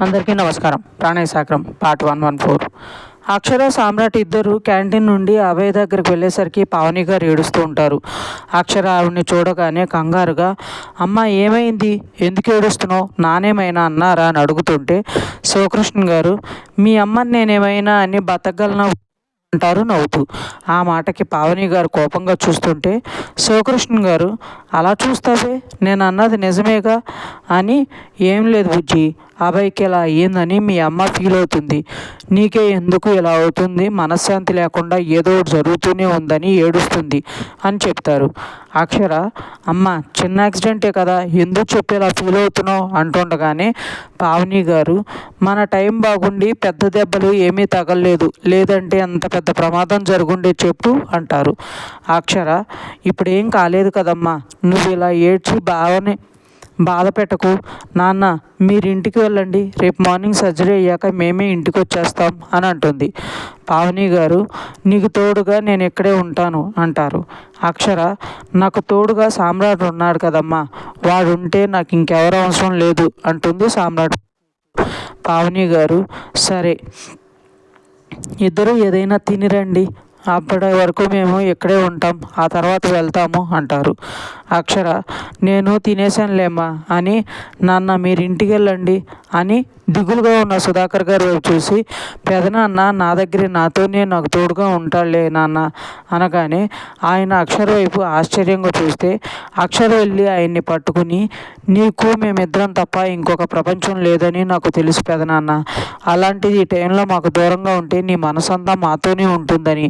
అందరికీ నమస్కారం. Pranaya Sagaram part one one four. Akshara Samrat ఇద్దరు క్యాంటీన్ నుండి అభయ్ దగ్గరికి వెళ్ళేసరికి పావని గారు ఏడుస్తూ ఉంటారు. అక్షర ఆవిడ్ని చూడగానే కంగారుగా అమ్మ ఏమైంది? ఎందుకు ఏడుస్తున్నావు? నానేమైనా అన్నారా? అని అడుగుతుంటే శివకృష్ణ గారు మీ అమ్మని నేనేమైనా అని బతకగలను? అంటారు నవ్వుతూ. ఆ మాటకి పావని గారు కోపంగా చూస్తుంటే శివకృష్ణ గారు అలా చూస్తావే? నేను అన్నది నిజమేగా? అని ఏం లేదు బుజ్జి. అబ్బాయికి ఇలా అయ్యిందని మీ అమ్మ ఫీల్ అవుతుంది. నీకే ఎందుకు ఇలా అవుతుంది? మనశ్శాంతి లేకుండా ఏదో జరుగుతూనే ఉందని ఏడుస్తుంది అని చెప్తారు. అక్షర అమ్మ చిన్న యాక్సిడెంటే కదా ఎందుకు చెప్పి ఇలా ఫీల్ అవుతున్నావు? అంటుండగానే పావని గారు మన టైం బాగుండి పెద్ద దెబ్బలు ఏమీ తగలలేదు. లేదంటే అంత పెద్ద ప్రమాదం జరుగుండే చెప్పు అంటారు. అక్షర ఇప్పుడు ఏం కాలేదు కదమ్మా నువ్వు ఇలా ఏడ్చి బావని బాధ పెట్టకు నాన్న మీరు ఇంటికి వెళ్ళండి. రేపు మార్నింగ్ సర్జరీ అయ్యాక మేమే ఇంటికి వచ్చేస్తాం అని అంటుంది. పావని గారు నీకు తోడుగా నేను ఇక్కడే ఉంటాను అంటారు. అక్షర నాకు తోడుగా సామ్రాట్ ఉన్నాడు కదమ్మా. వాడు ఉంటే నాకు ఇంకెవరు అవసరం లేదు అంటుంది సామ్రాట్ పావని గారు సరే ఇద్దరు ఏదైనా తినిరండి. అప్పటి వరకు మేము ఇక్కడే ఉంటాం ఆ తర్వాత వెళ్తాము అంటారు. అక్షర నేను తినేసానులేమ్మా అని నాన్న మీరు ఇంటికి వెళ్ళండి అని దిగులుగా ఉన్న సుధాకర్ గారు వైపు చూసి పెదనాన్న నా దగ్గరే నాతోనే నాకు తోడుగా ఉంటాడులే నాన్న అనగానే ఆయన అక్షర వైపు ఆశ్చర్యంగా చూస్తే అక్షర వెళ్ళి ఆయన్ని పట్టుకుని నీకు మేమిద్దరం తప్ప ఇంకొక ప్రపంచం లేదని నాకు తెలుసు పెదనాన్న అలాంటిది ఈ టైంలో మాకు దూరంగా ఉంటే నీ మనసంతా మాతోనే ఉంటుందని.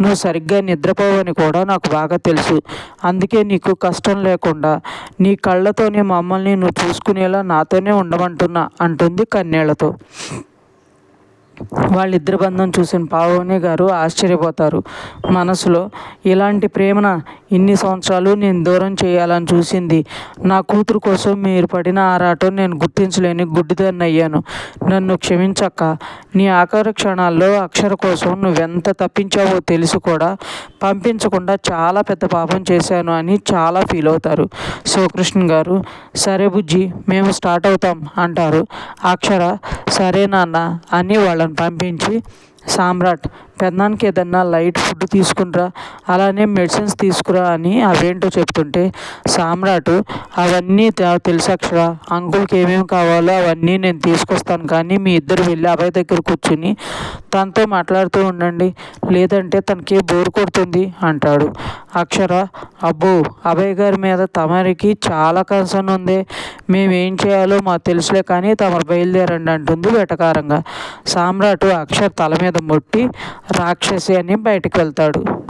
నువ్వు సరిగ్గా నిద్రపోవని కూడా నాకు బాగా తెలుసు. అందుకే నీకు కష్టం లేకుండా నీ కళ్ళతోనే మమ్మల్ని నువ్వు చూసుకునేలా నాతోనే ఉండమంటున్నా అంటుంది కన్నీళ్ళతో. వాళ్ళిద్దరి బంధం చూసిన పావని గారు ఆశ్చర్యపోతారు. మనసులో ఇలాంటి ప్రేమన ఇన్ని సంవత్సరాలు నేను దూరం చేయాలని చూసింది. నా కూతురు కోసం మీరు పడిన ఆరాటం నేను గుర్తించలేని గుడ్డిదాన్ని అయ్యాను నన్ను క్షమించక్క. నీ ఆఖరి క్షణాల్లో అక్షర కోసం నువ్వెంత తప్పించావో తెలిసి కూడా పంపించకుండా చాలా పెద్ద పాపం చేశాను అని చాలా ఫీల్ అవుతారు. శివకృష్ణ గారు సరే బుజ్జి మేము స్టార్ట్ అవుతాం అంటారు. అక్షర సరే నాన్న అని వాళ్ళ వాళ్ళని పంపించి సామ్రాట్ పెద్దనానికి ఏదన్నా లైట్ ఫుడ్ తీసుకునిరా అలానే మెడిసిన్స్ తీసుకురా అని అవేంటో చెప్తుంటే సామ్రాట్ అవన్నీ తెలుసు అంకుల్కి ఏమేమి కావాలో అవన్నీ నేను తీసుకొస్తాను కానీ మీ ఇద్దరు వెళ్ళి అబ్బాయి దగ్గర కూర్చుని తనతో మాట్లాడుతూ ఉండండి. లేదంటే తనకి బోర్ కొడుతుంది అంటాడు. అక్షర అబ్బో అభయ్ గారి మీద తమరికి చాలా కన్సర్న్ ఉంది. మేమేం చేయాలో మాకు తెలుసులే కానీ తమరు బయలుదేరండి అంటుంది వెటకారంగా. సామ్రాట్ అక్షర్ తల మీద మొట్టి రాక్షసి అని బయటకు వెళ్తాడు.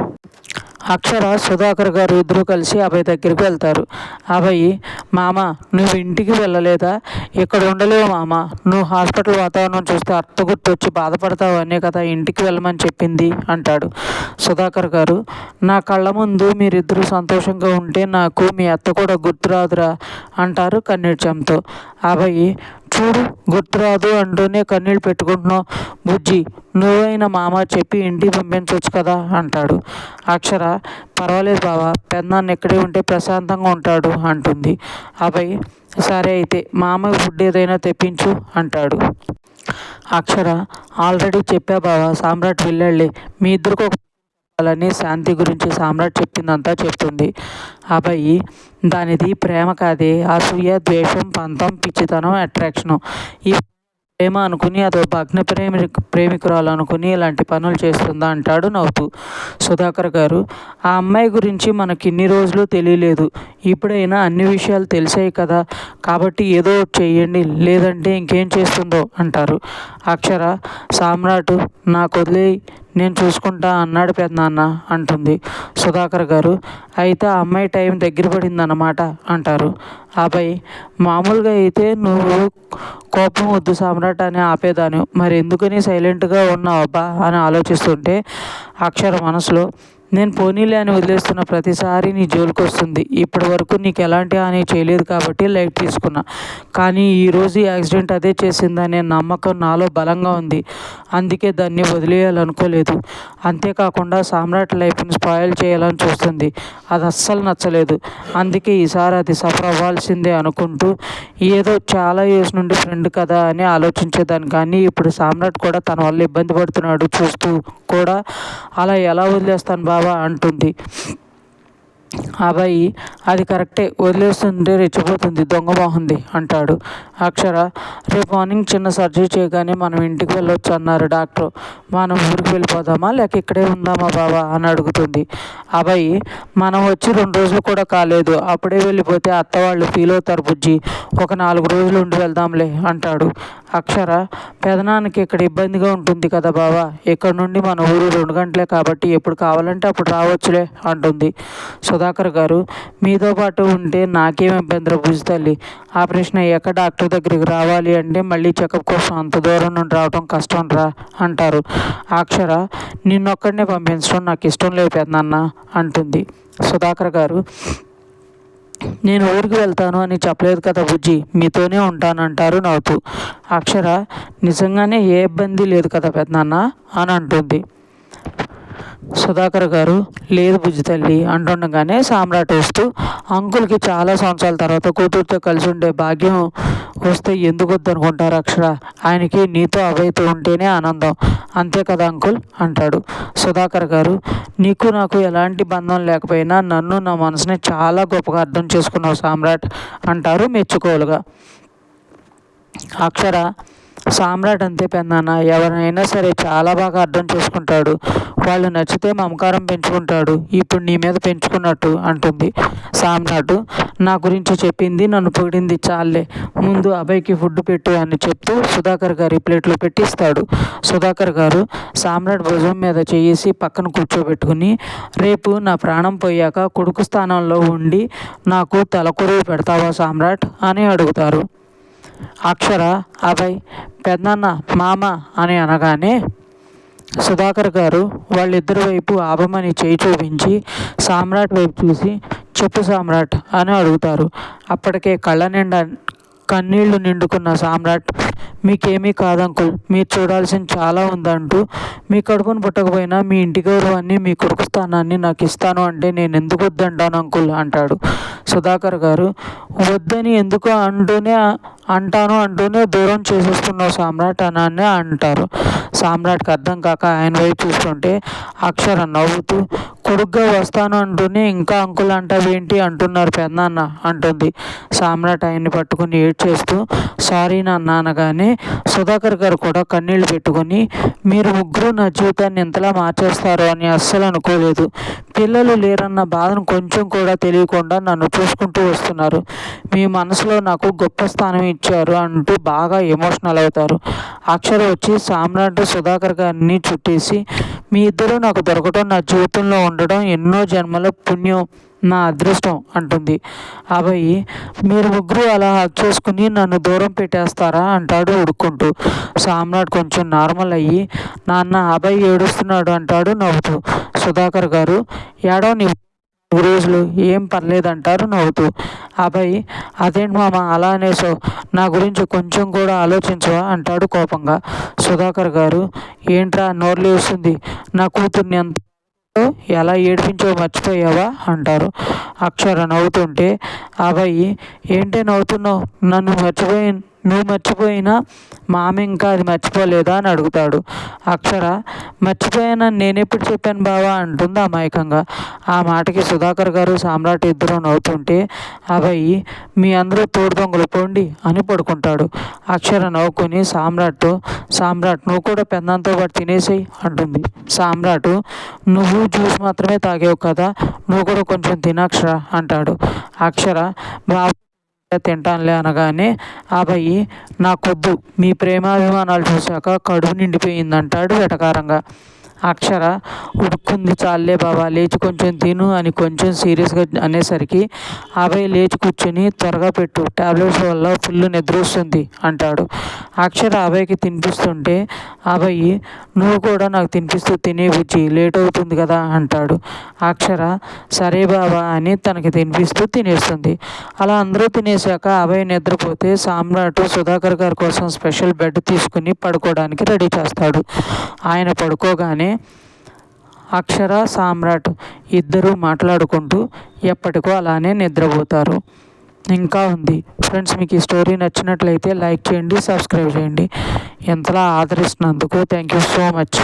అక్షర సుధాకర్ గారు ఇద్దరు కలిసి అభయ్ దగ్గరికి వెళ్తారు. అభయ్ మామ నువ్వు ఇంటికి వెళ్ళలేదా? ఇక్కడ ఉండలేవు మామ. నువ్వు హాస్పిటల్ వాతావరణం చూస్తే అత్త వచ్చి బాధపడతావు అనే కదా ఇంటికి వెళ్ళమని చెప్పింది అంటాడు సుధాకర్ గారు. నా కళ్ళ ముందు మీరిద్దరూ సంతోషంగా ఉంటే నాకు మీ అత్త కూడా గుర్తురాదురా అంటారు కన్నీడ్చంతో అభయ్ చూడు గుర్తురాదు అంటూనే కన్నీళ్ళు పెట్టుకుంటున్నావు. బుజ్జి నువ్వైనా మామ చెప్పి ఇంటికి పంపించవచ్చు కదా అంటాడు. అక్షర పర్వాలేదు బావా పెద్దనాన్న ఎక్కడే ఉంటే ప్రశాంతంగా ఉంటాడు అంటుంది. అభయ్ సరే అయితే మామ ఫుడ్ ఏదైనా తెప్పించు అంటాడు. అక్షర ఆల్రెడీ చెప్పా బావా సామ్రాట్ వెళ్ళాళ్ళే మీ ఇద్దరికి ఒక అని శాంతి గురించి సామ్రాట్ చెప్పిందంతా చెప్తుంది. అబ్బాయి దానిది ప్రేమ కాదే అసూయ ద్వేషం పంతం పిచ్చితనం అట్రాక్షను. ఈ ప్రేమ అనుకుని అదో భగ్న ప్రేమి ప్రేమికురాలు అనుకుని ఇలాంటి పనులు చేస్తుందా అంటాడు నవ్వుతూ. సుధాకర్ గారు ఆ అమ్మాయి గురించి మనకి ఇన్ని రోజులు తెలియలేదు. ఇప్పుడైనా అన్ని విషయాలు తెలిసాయి కదా కాబట్టి ఏదో చెయ్యండి లేదంటే ఇంకేం చేస్తుందో అంటారు. అక్షర సామ్రాట్ నాకు వదిలే నేను చూసుకుంటా అన్నాడు పెద్దనాన్న అంటుంది. సుధాకర్ గారు అయితే ఆ అమ్మాయి టైం దగ్గర పడిందన్నమాట అంటారు. అబ్బాయి మామూలుగా అయితే నువ్వు కోపం వద్దు సామ్రాట్ అని ఆపేదాను మరి ఎందుకని సైలెంట్గా ఉన్నావు అబ్బా అని ఆలోచిస్తుంటే అక్షర మనసులో నేను పోనీలే అని వదిలేస్తున్న ప్రతిసారి నీ జోలికి వస్తుంది ఇప్పటి వరకు నీకు ఎలాంటి హాని చేయలేదు కాబట్టి లైట్ తీసుకున్నా. కానీ ఈరోజు యాక్సిడెంట్ అదే చేసిందనే నమ్మకం నాలో బలంగా ఉంది. అందుకే దాన్ని వదిలేయాలనుకోలేదు. అంతేకాకుండా సామ్రాట్ లైఫ్ని స్పాయిల్ చేయాలని చూస్తుంది. అది అస్సలు నచ్చలేదు. అందుకే ఈసారి అది సఫర్ అవ్వాల్సిందే అనుకుంటూ ఏదో చాలా ఇయర్స్ నుండి ఫ్రెండ్ కదా అని ఆలోచించేదాన్ని. కానీ ఇప్పుడు సామ్రాట్ కూడా తన వల్ల ఇబ్బంది పడుతున్నాడు చూస్తూ కూడా. అలా ఎలా వదిలేస్తాను బావా అంటుంది. అబ్బాయి అది కరెక్టే వదిలేస్తుంటే రెచ్చిపోతుంది దొంగ బాగుంది అంటాడు. అక్షర రేపు మార్నింగ్ చిన్న సర్జరీ చేయగానే మనం ఇంటికి వెళ్ళొచ్చు అన్నారు డాక్టర్. మనం ఊరికి వెళ్ళిపోదామా లేక ఇక్కడే ఉందామా బాబా అని అడుగుతుంది. అబ్బాయి మనం వచ్చి రెండు రోజులు కూడా కాలేదు అప్పుడే వెళ్ళిపోతే అత్త వాళ్ళు ఫీల్ అవుతారు బుజ్జి. ఒక నాలుగు రోజులు ఉండి వెళ్దాంలే అంటాడు. అక్షర పెదనానికి ఇక్కడ ఇబ్బందిగా ఉంటుంది కదా బావా ఇక్కడ నుండి మన ఊరు రెండు గంటలే కాబట్టి ఎప్పుడు కావాలంటే అప్పుడు రావచ్చులే అంటుంది. సుధాకర్ గారు మీతో పాటు ఉంటే నాకేం ఇబ్బంది బుజ్జి తల్లి. ఆపరేషన్ అయ్యాక డాక్టర్ దగ్గరికి రావాలి అంటే మళ్ళీ చెకప్ కోసం అంత దూరం నుండి రావడం కష్టం రా అంటారు. అక్షర నిన్నొక్కడనే పంపించడం నాకు ఇష్టం లేదు పెద్దన్న అంటుంది సుధాకర్ గారు. నేను ఊరికి వెళ్తాను అని చెప్పలేదు కదా బుజ్జి మీతోనే ఉంటానంటారు నవ్వుతూ. అక్షర నిజంగానే ఏ ఇబ్బంది లేదు కదా పెద్దనాన్న అని అంటుంది. సుధాకర్ గారు లేదు బుజ్జి తల్లి అంటుండగానే సామ్రాట్ వస్తూ అంకుల్కి చాలా సంవత్సరాల తర్వాత కూతురుతో కలిసి ఉండే భాగ్యం వస్తే ఎందుకు వద్దనుకుంటారు అక్షర? ఆయనకి నీతో అవైతే ఉంటేనే ఆనందం. అంతే కదా అంకుల్? అంటాడు సుధాకర్ గారు. నీకు నాకు ఎలాంటి బంధం లేకపోయినా నన్ను నా మనసుని చాలా గొప్పగా అర్థం చేసుకున్నావు సామ్రాట్ అంటారు మెచ్చుకోలుగా. అక్షర సామ్రాట్ అంతే పెన్నాన్న ఎవరైనా సరే చాలా బాగా అర్థం చేసుకుంటాడు. వాళ్ళు నచ్చితే మమకారం పెంచుకుంటాడు. ఇప్పుడు నీ మీద పెంచుకున్నట్టు అంటుంది. సామ్రాట్ నా గురించి చెప్పింది నన్ను పొగిడింది చాలే ముందు అభయ్కి ఫుడ్ పెట్టు అని చెప్తూ సుధాకర్ గారి ప్లేట్లో పెట్టిస్తాడు. సుధాకర్ గారు సామ్రాట్ భుజం మీద చేసి పక్కన కూర్చోబెట్టుకుని రేపు నా ప్రాణం పోయాక కొడుకు స్థానంలో ఉండి నాకు తలకొరువు పెడతావా సామ్రాట్ అని అడుగుతారు. అక్షర అభయ్ పెద్దన్న మామ అని అనగానే సుధాకర్ గారు వాళ్ళిద్దరి వైపు ఆపమని చేయి చూపించి సామ్రాట్ వైపు చూసి చెప్పు సామ్రాట్ అని అడుగుతారు. అప్పటికే కళ్ళ నిండా కన్నీళ్ళు నిండుకున్న సామ్రాట్ మీకేమీ కాదంకుల్ మీరు చూడాల్సిన చాలా ఉందంటూ మీ కడుపును పుట్టకపోయినా మీ ఇంటి గౌరవాన్ని మీ కొడుకు స్థానాన్ని నాకు ఇస్తాను అంటే నేను ఎందుకు వద్దంటాను అంకుల్? అంటాడు సుధాకర్ గారు. వద్దని ఎందుకు అంటూనే అంటాను అంటూనే దూరం చేసేస్తున్నావు సామ్రాట్ అని అంటారు. సామ్రాట్కి అర్థం కాక ఆయన వైపు చూస్తుంటే అక్షర నవ్వుతూ కొడుగ్గా వస్తాను అంటూనే ఇంకా అంకుల్ అంటావేంటి? అంటున్నారు పెద్దనాన్న అంటుంది. సామ్రాట్ ఆయన్ని పట్టుకుని ఏడ్చేస్తూ సారీ నాన్న అనగానే సుధాకర్ గారు కూడా కన్నీళ్ళు పెట్టుకుని మీరు ముగ్గురు నా జీవితాన్ని ఎంతలా మార్చేస్తారు అని అస్సలు అనుకోలేదు. పిల్లలు లేరన్న బాధను కొంచెం కూడా తెలియకుండా నన్ను చూసుకుంటూ వస్తున్నారు. మీ మనసులో నాకు గొప్ప స్థానం ఇచ్చారు అంటూ బాగా ఎమోషనల్ అవుతారు. అక్షర వచ్చి సామ్రాట్ సుధాకర్ గారిని చుట్టేసి మీ ఇద్దరు నాకు దొరకటం నా జీవితంలో ఉండడం ఎన్నో జన్మల పుణ్యం నా అదృష్టం అంటుంది. అబ్బాయి మీరు ముగ్గురు అలా హక్ చేసుకుని నన్ను దూరం పెట్టేస్తారా అంటాడు ఉడుక్కుంటూ. సామ్రాట్ కొంచెం నార్మల్ అయ్యి నాన్న అబ్బాయి ఏడుస్తున్నాడు అంటాడు నవ్వుతూ. సుధాకర్ గారు ఏడో నీవు రోజులు ఏం పర్లేదంటారు నవ్వుతూ. అబ్బాయి అదేంటి మామ అలా అనేసో నా గురించి కొంచెం కూడా ఆలోచించవా? అంటాడు కోపంగా. సుధాకర్ గారు ఏంట్రా నోర్లు వేస్తుంది నా కూతుర్ని ఎంత ఎలా ఏడిపించో మర్చిపోయావా? అంటారు. అక్షర నవ్వుతుంటే అబ్బాయి ఏంటే నవ్వుతున్నావు? నన్ను మర్చిపోయి నువ్వు మర్చిపోయినా మామ ఇంకా అది మర్చిపోలేదా? అని అడుగుతాడు. అక్షర మర్చిపోయానని నేనెప్పుడు చెప్పాను బావా? అంటుంది అమాయకంగా. ఆ మాటకి సుధాకర్ గారు సామ్రాట్ ఇద్దరు నవ్వుతుంటే అబ్బాయి మీ అందరూ తోడు దొంగలు పోండి అని పడుకుంటాడు. అక్షర నవ్వుకొని సామ్రాట్ సామ్రాట్ నువ్వు కూడా పెన్నంతో పాటు తినేసేయి అంటుంది. సామ్రాట్ నువ్వు జ్యూస్ మాత్రమే తాగేవు కదా నువ్వు కూడా కొంచెం తినక్షర అంటాడు. అక్షర బాబు తింటానులే అనగానే అబ్బాయి నాకొద్దు. మీ ప్రేమాభిమానాలు చూశాక కడుపు నిండిపోయిందంటాడు వెటకారంగా. అక్షర ఉడుక్కుంది చాలే బాబా లేచి కొంచెం తిను అని కొంచెం సీరియస్గా అనేసరికి అభయ్ లేచి కూర్చొని త్వరగా పెట్టు టాబ్లెట్స్ వల్ల ఫుల్ నిద్ర వస్తుంది అంటాడు. అక్షర అభయ్కి తినిపిస్తుంటే అభయ్ నువ్వు కూడా నాకు తినిపిస్తూ తినే బుజ్జి లేట్ అవుతుంది కదా అంటాడు. అక్షర సరే బాబా అని తనకి తినిపిస్తూ తినేస్తుంది. అలా అందరూ తినేశాక అభయ్ నిద్రపోతే సామ్రాట్ సుధాకర్ గారి కోసం స్పెషల్ బెడ్ తీసుకుని పడుకోవడానికి రెడీ చేస్తాడు. ఆయన పడుకోగానే అక్షర సామ్రాట్ ఇద్దరూ మాట్లాడుకుంటూ ఎప్పటికో అలానే నిద్రపోతారు. ఇంకా ఉంది. ఫ్రెండ్స్ మీకు ఈ స్టోరీ నచ్చినట్లయితే లైక్ చేయండి సబ్స్క్రైబ్ చేయండి. ఎంతలా ఆదరిస్తున్నందుకు థ్యాంక్ యూ సో మచ్.